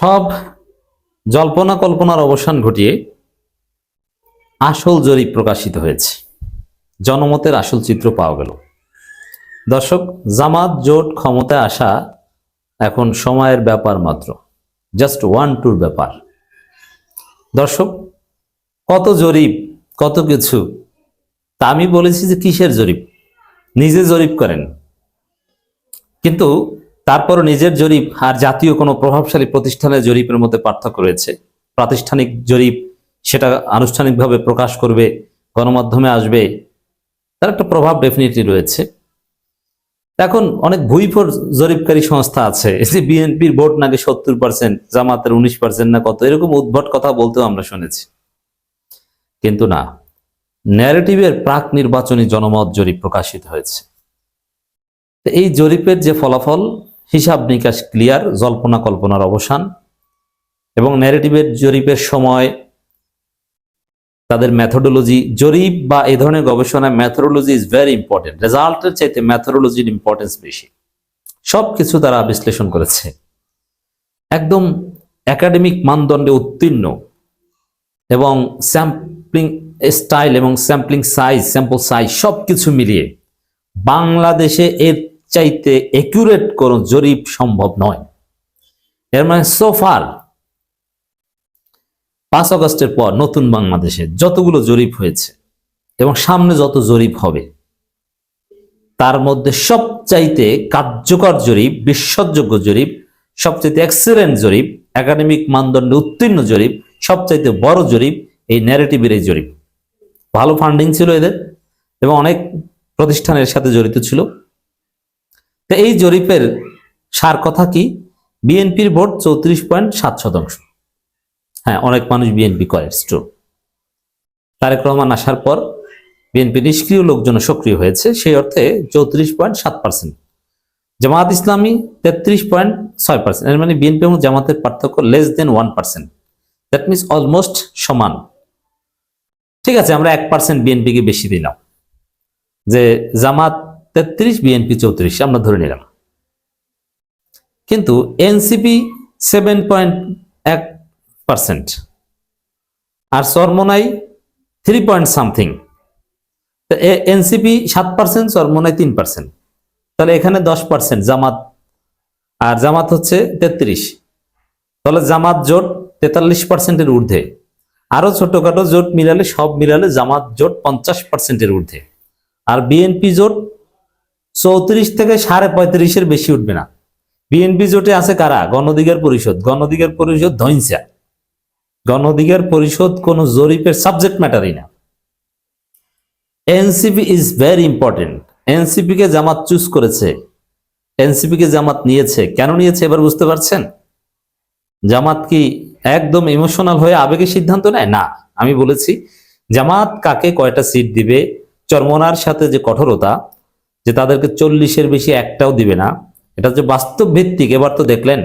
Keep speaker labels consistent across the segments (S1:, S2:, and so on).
S1: সব জল্পনা কল্পনার অবসান ঘটিয়ে আসল জরিপ প্রকাশিত হয়েছে। জনমতের আসল চিত্র পাওয়া গেল। দর্শক, জামাত জোট ক্ষমতায় আসা এখন সময়ের ব্যাপার মাত্র। জাস্ট ওয়ান টুর ব্যাপার। দর্শক, কত জরিপ, কত কিছু, তা আমি বলেছি যে কিসের জরিপ? নিজে জরিপ করেন। কিন্তু তারপরও নিজের জরিপ আর জাতীয় কোনো প্রভাবশালী প্রতিষ্ঠানের জরিপের মধ্যে পার্থক্য রয়েছে। প্রাতিষ্ঠানিক জরিপ সেটা আনুষ্ঠানিকভাবে প্রকাশ করবে, গণমাধ্যমে আসবে, তার একটা প্রভাব ডেফিনেটলি রয়েছে। এখন অনেক ভুইফোর জরিপকারী সংস্থা আছে যে বিএনপির ভোট নাকি সত্তর পার্সেন্ট জামাতের উনিশ পার্সেন্ট না কত, এরকম উদ্ভট কথা বলতেও আমরা শুনেছি। কিন্তু না, ন্যারেটিভের প্রাক নির্বাচনী জনমত জরিপ প্রকাশিত হয়েছে। এই জরিপের যে ফলাফল হিসাব নিকাশ ক্লিয়ার, জল্পনা কল্পনার অবসান এবং ন্যারেটিভের জরিপের সময় তাদের ম্যাথোডোলজি জরিপ বা এই ধরনের গবেষণায় ম্যাথোডোলজি ইজ ভেরি ইম্পর্টেন্ট রেজাল্টের চাইতে ম্যাথোডোলজির ইম্পর্টেন্স বেশি। সব কিছু তারা বিশ্লেষণ করেছে। একদম একাডেমিক মানদণ্ডে উত্তীর্ণ এবং স্যাম্পলিং স্টাইল এবং স্যাম্পলিং সাইজ স্যাম্পল সাইজ সব কিছু মিলিয়ে বাংলাদেশে এর চাইতে একুরেট কোন জরিপ সম্ভব নয়। এর মানে সোফার পাঁচ আগস্টের পর নতুন বাংলাদেশে যতগুলো জরিপ হয়েছে এবং সামনে যত জরিপ হবে, তার মধ্যে সবচাইতে কার্যকর জরিপ, বিশ্বাসযোগ্য জরিপ, সবচাইতে এক্সেলেন্ট জরিপ একাডেমিক মানদণ্ডে উত্তীর্ণ জরিপ, সবচাইতে বড় জরিপ এই ন্যারেটিভের এই জরিপ। ভালো ফান্ডিং ছিল এদের এবং অনেক প্রতিষ্ঠানের সাথে জড়িত ছিল। তো এই জরিপের সার কথা কি? বিএনপির ভোট চৌত্রিশ পয়েন্ট সাত শতাংশ। হ্যাঁ অনেক মানুষ বিএনপি করে স্ট্রো তারেক রহমান আসার পর বিএনপি নিষ্ক্রিয় লোকজন সক্রিয় হয়েছে, সেই অর্থে চৌত্রিশ পয়েন্ট সাত পার্সেন্ট। জামাত ইসলামী তেত্রিশ পয়েন্ট ছয় পার্সেন্ট। এর মানে বিএনপি এবং জামাতের পার্থক্য less than one percent that means almost সমান। ঠিক আছে, আমরা এক পার্সেন্ট বিএনপিকে বেশি দিলাম। যে জামাত তেত্রিশ বিএনপি চৌত্রিশ, আমরা ধরে নিলাম। কিন্তু এনসিপি সেভেন পয়েন্ট এক পার্সেন্ট আর Charmonai three point something. NCP সাত পার্সেন্ট, সরমোনাই তিন পার্সেন্ট। তাহলে এখানে দশ পার্সেন্ট জামাত, আর জামাত হচ্ছে তেত্রিশ। তাহলে জামাত জোট তেতাল্লিশ পার্সেন্টের ঊর্ধ্বে। আরও ছোটখাটো জোট মিলালে সব মিলালে জামাত জোট পঞ্চাশ পার্সেন্টের ঊর্ধ্বে। আর বিএনপি জোট চৌত্রিশ থেকে সাড়ে পঁয়ত্রিশের বেশি উঠবে না। বিএনপি জোটে আছে কারা? গণধিকার পরিষদ। গণধিকার পরিষদ ধৈnsা গণধিকার পরিষদ কোন জরিপের সাবজেক্ট ম্যাটারই না। NCP is very important NCP K Jamaat choose করেছে। এনসিপি কে জামাত নিয়েছে। কেন নিয়েছে এবার বুঝতে পারছেন? জামাত কি একদম ইমোশনাল হয়ে আবেগে সিদ্ধান্ত নেয়? না, আমি বলেছি, জামাত কাকে কয়টা সিট দিবে? চরমনার সাথে যে কঠোরতা যে তাদেরকে চল্লিশের বেশি একটাও দিবে না। এটা যে বাস্তব ভিত্তিক। এবার তো দেখলেন।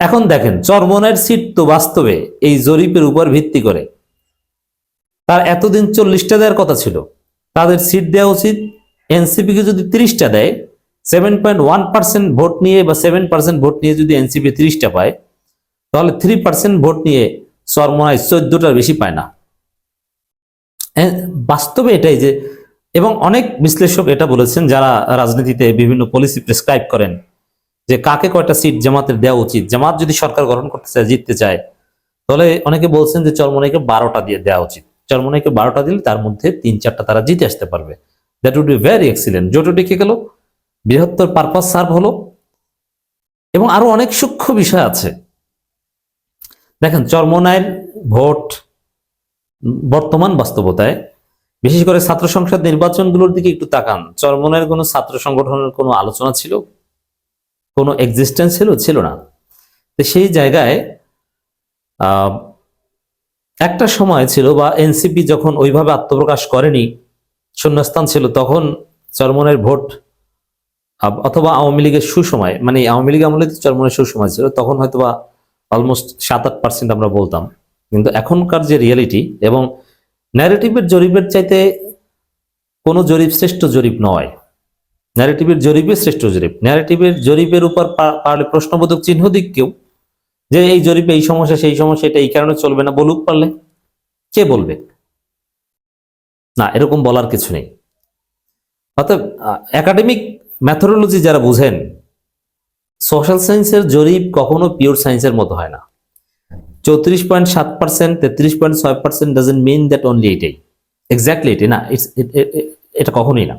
S1: এখন দেখেন, চরমনের সিট তো বাস্তবে এই জরিপের উপর ভিত্তি করে। তার এতদিন চল্লিশটা দেওয়ার কথা ছিল। তাদের সিট দেওয়া উচিত। এনসিপি কে যদি ত্রিশটা দেয়, seven point one percent vote নিয়ে বা সেভেন পার্সেন্ট ভোট নিয়ে যদি এনসিপি ত্রিশটা পায়, তাহলে থ্রি পার্সেন্ট ভোট নিয়ে চরমনায় চোদ্দটার বেশি পায় না। বাস্তবে এটাই যে এবং অনেক বিশ্লেষক এটা বলেছেন, যারা রাজনীতিতে বিভিন্ন পলিসি প্রেসক্রাইব করেন, যে কাকে কয়টা সিট জামাতের দেওয়া উচিত। জামাত যদি সরকার গঠন করতে চায়, জিততে চায়, তাহলে অনেকে বলছেন যে চরমনাইকে বারোটা দিয়ে দেওয়া উচিত। চরমনাইকে বারোটা দিলে তার মধ্যে তিন চারটা তারা জিতে আসতে পারবে। That would be very excellent জোটো টিকে গেল, বৃহত্তর পারপাস সার্ভ হলো, এবং আরও অনেক সূক্ষ্ম বিষয় আছে। দেখেন, চরমনাইয়ের ভোট বর্তমান বাস্তবতায় বিশেষ করে ছাত্র সংসদ নির্বাচনগুলোর দিকে একটু তাকান। চরমনের কোনো ছাত্র সংগঠনের কোনো আলোচনা ছিল? কোনো এক্সিস্টেন্স ছিল? ছিল না। তো সেই জায়গায় একটা সময় ছিল বা এনসিপি যখন ওইভাবে আত্মপ্রকাশ করেনি, শূন্যস্থান ছিল, তখন চরমনের ভোট অথবা আওয়ামী লীগের সুসময় মানে আওয়ামী লীগ আমলে চরমনের সুসময় ছিল, তখন হয়তোবা অলমোস্ট সাত আট পার্সেন্ট আমরা বলতাম। কিন্তু এখনকার যে রিয়েলিটি এবং ন্যারেটিভের জরিপের চাইতে কোনো জরিপ শ্রেষ্ঠ জরিপ নয়। ন্যারেটিভের জরিপে শ্রেষ্ঠ জরিপ। ন্যারেটিভের জরিপের উপর পারলে প্রশ্নবোধক চিহ্ন দিক কেউ, যে এই জরিপে এই সমস্যা, সেই সমস্যা, এটা এই কারণে চলবে না বলুক পারলে কে বলবে? না, এরকম বলার কিছু নেই। অর্থাৎ একাডেমিক ম্যাথোডোলজি যারা বুঝেন সোশ্যাল সায়েন্সের জরিপ কখনো পিওর সায়েন্সের মতো হয় না। চৌত্রিশ পয়েন্ট সাত পার্সেন্ট তেত্রিশ পয়েন্ট ছয় percent doesn't mean that only এটাই এক্স্যাক্টলি এটাই না এটা কখনোই না।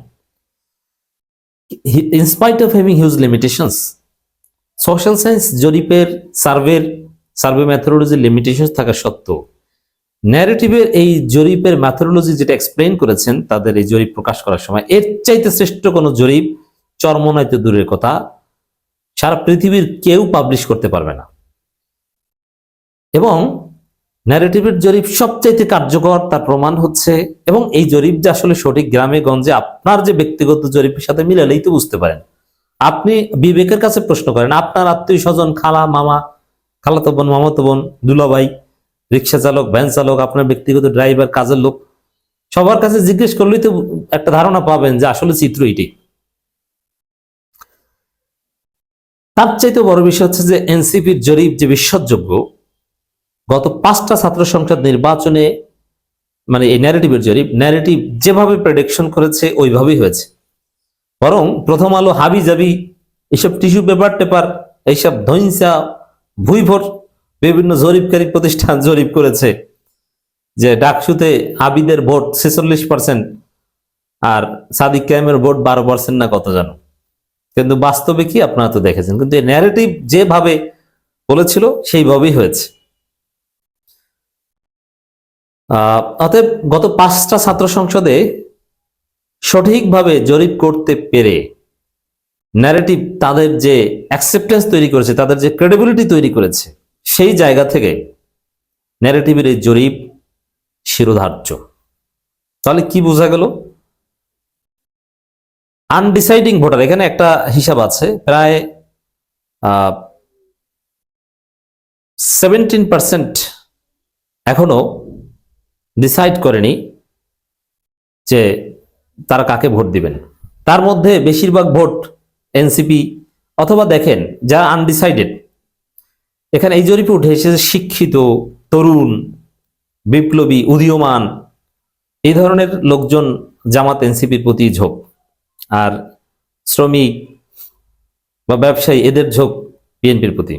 S1: In spite of having huge limitations social science জরিপের সার্ভের সার্ভে ম্যাথোডোলজি লিমিটেশন থাকা সত্ত্বেও ন্যারেটিভের এই জরিপের ম্যাথোডোলজি যেটা এক্সপ্লেইন করেছেন, তাদের এই জরিপ প্রকাশ করার সময়, এর চাইতে শ্রেষ্ঠ কোনো জরিপ চরমনাইতে দূরের কথা, সারা পৃথিবীর কেউ পাবলিশ করতে পারবে না। এবং ন্যারেটিভের জরিপ সবচাইতে কার্যকর, তার প্রমাণ হচ্ছে, এবং এই জরিপ যে আসলে সঠিক গ্রামে, গঞ্জে আপনার যে ব্যক্তিগত জরিপের সাথে মিলালেই তো বুঝতে পারেন। আপনি বিবেকের কাছে প্রশ্ন করেন, আপনার আত্মীয় স্বজন খালা, মামা, খালাতো বোন, মামাতো বোন, দুলাভাই, রিক্সা চালক, ভ্যান চালক, আপনার ব্যক্তিগত ড্রাইভার, কাজের লোক, সবার কাছে জিজ্ঞেস করলেই তো একটা ধারণা পাবেন যে আসলে চিত্র এটি। তার চাইতে বড় বিষয় হচ্ছে যে এনসিপির জরিপ যে বিশ্বাসযোগ্য গত পাঁচটা ছাত্র সংসদ নির্বাচনে মানে এই ন্যারেটিভের জরিপ ন্যারেটিভ যেভাবে প্রেডিকশন করেছে, ওইভাবেই হয়েছে। বরং প্রথম আলো হাবি জাবি এইসব টিস্যু পেপার টেপার, এইসব ধৈnsা ভুইভর বিভিন্ন জরিপকারী প্রতিষ্ঠান জরিপ করেছে যে ডাকসুতে আবিদের ভোট ছেচল্লিশ পার্সেন্ট আর সাদিক ক্যামের ভোট বারো পার্সেন্ট না কত জানো। কিন্তু বাস্তবে কি আপনারা তো দেখেছেন। কিন্তু ন্যারেটিভ যেভাবে বলেছিল, সেইভাবেই হয়েছে। অতএব গত পাঁচটা ছাত্র সংসদে সঠিকভাবে জরিপ করতে পেরে ন্যারেটিভ তাদের যে অ্যাকসেপ্টেন্স তৈরি করেছে, তাদের যে ক্রেডিবিলিটি তৈরি করেছে, সেই জায়গা থেকে ন্যারেটিভের এই জরিপ শিরোধার্য। তাহলে কি বোঝা গেল? আনডিসাইডিং ভোটার এখানে একটা হিসাব আছে, প্রায় সেভেন্টিন পার্সেন্ট এখনও ডিসাইড করেনি যে তারা কাকে ভোট দিবেন। তার মধ্যে বেশিরভাগ ভোট এনসিপি অথবা দেখেন যা আনডিসাইডেড এখানে এই জরিপে উঠে এসেছে শিক্ষিত, তরুণ, বিপ্লবী, উদীয়মান, এই ধরনের লোকজন জামাত এনসিপির প্রতি ঝোঁক। আর শ্রমিক বা ব্যবসায়ী, এদের ঝোঁক বিএনপির প্রতি।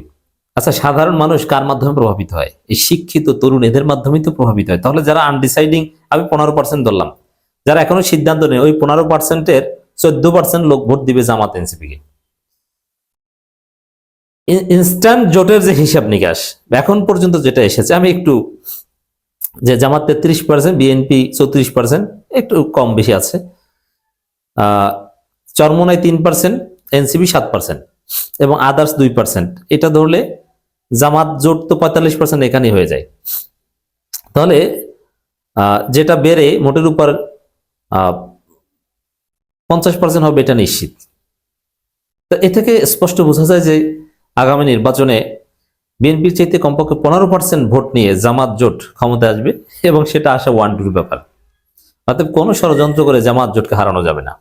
S1: আচ্ছা সাধারণ মানুষ কার মাধ্যমে প্রভাবিত হয়? এই শিক্ষিত তরুণ এদের মাধ্যমেই তো প্রভাবিত হয়। তাহলে যারা আনডিসাইডিং আমি পনেরো পার্সেন্ট ধরলাম। যারা এখনও সিদ্ধান্ত নেই ওই পনেরো পার্সেন্টের চোদ্দ পার্সেন্ট লোক ভোট দিবে জামাত এনসিপিকে ইনস্ট্যান্ট জোটের যে হিসাব নিকাশ এখন পর্যন্ত যেটা এসেছে আমি একটু যে জামাত তেত্রিশ পার্সেন্ট বিএনপি চৌত্রিশ পার্সেন্ট একটু কম বেশি আছে। আহ, চরমোনাই তিন পার্সেন্ট এনসিপি সাত পার্সেন্ট এবং আদার্স দুই পার্সেন্ট এটা ধরলে জামাত জোট তো পঁয়তাল্লিশ পার্সেন্ট এখানেই হয়ে যায়। তাহলে যেটা বেড়ে মোটের উপর পঞ্চাশ পার্সেন্ট হবে এটা নিশ্চিত। তো এ থেকে স্পষ্ট বোঝা যায় যে আগামী নির্বাচনে বিএনপির চাইতে কমপক্ষে পনেরো পার্সেন্ট ভোট নিয়ে জামাত জোট ক্ষমতায় আসবে এবং সেটা আসা ওয়ান টুর ব্যাপার। অর্থাৎ কোনো ষড়যন্ত্র করে জামাত জোটকে হারানো যাবে না।